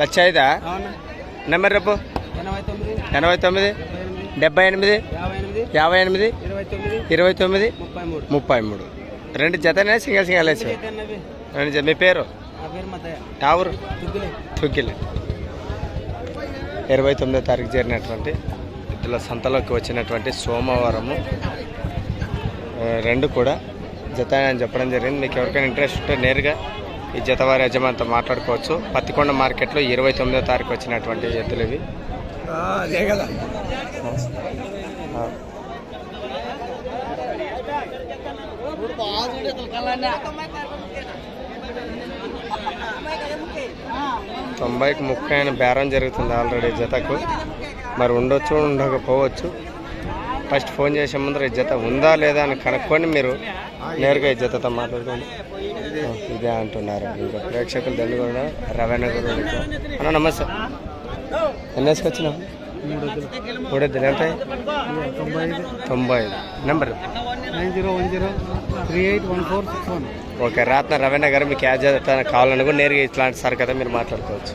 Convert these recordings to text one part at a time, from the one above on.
లక్ష ఐదా నెంబర్ రేపు ఎనభై తొమ్మిది డెబ్బై ఎనిమిది యాభై ఎనిమిది ఇరవై తొమ్మిది ముప్పై మూడు. రెండు జతనే సింగల్ సింగల్ వేసి రెండు జత మీ పేరు? ఎవరు తుగ్గులే. ఇరవై తొమ్మిదో తారీఖు చేరినటువంటి ఇట్లా సంతలోకి వచ్చినటువంటి సోమవారము. రెండు కూడా జత అని చెప్పడం జరిగింది. మీకు ఎవరికైనా ఇంట్రెస్ట్ ఉంటే నేరుగా ఈ జత వారి యజమానితో మాట్లాడుకోవచ్చు. పత్తికొండ మార్కెట్లో ఇరవై తొమ్మిదో తారీఖు వచ్చినటువంటి ఎత్తులు ఇవి. తొంభైకి అని బేరం జరుగుతుంది ఆల్రెడీ జతకు. మరి ఉండొచ్చు ఉండకపోవచ్చు. ఫస్ట్ ఫోన్ చేసే ముందర ఈ జత ఉందా లేదా అని కనుక్కొని మీరు నేరుగా ఈ జతతో మాట్లాడుకోండి. ఇదే అంటున్నారు. ఇంకా ప్రేక్షకులు దండి కూడా రవాణా కూడా. అన్న నమస్తే. ఎన్ని వేసుకొచ్చినావు మూడు ఎద్దులు ఎంత? తొంభై ఐదు. తొంభై ఐదు. Number? Nine zero one zero three eight one four six one. Okay Ratna Raveena గారు మీకు యాజ్ కావాలని కూడా నేరుగా ఇట్లాంటి సార్ కదా మీరు మాట్లాడుకోవచ్చు.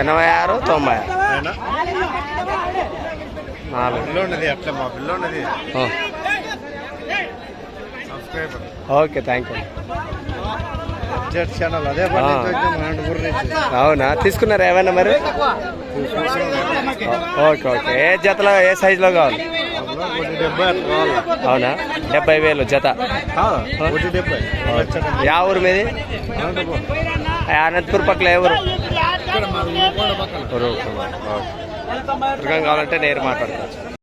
ఎనభై ఆరు తొంభై. నాలుగు. అట్లా మా పిల్లోన్నది ఓకే థ్యాంక్ యూ. ఛానల్ అదే అవునా? తీసుకున్నారా ఏమైనా మరి? Okay okay. ఏ జతలో ఏ సైజులో కావాలి? అవునా డెబ్బై వేలు జత యా ఊరు మీది అనంతపురం పక్కల ఏ ఊరు కావాలంటే నేరు మాట్లాడుకోవచ్చు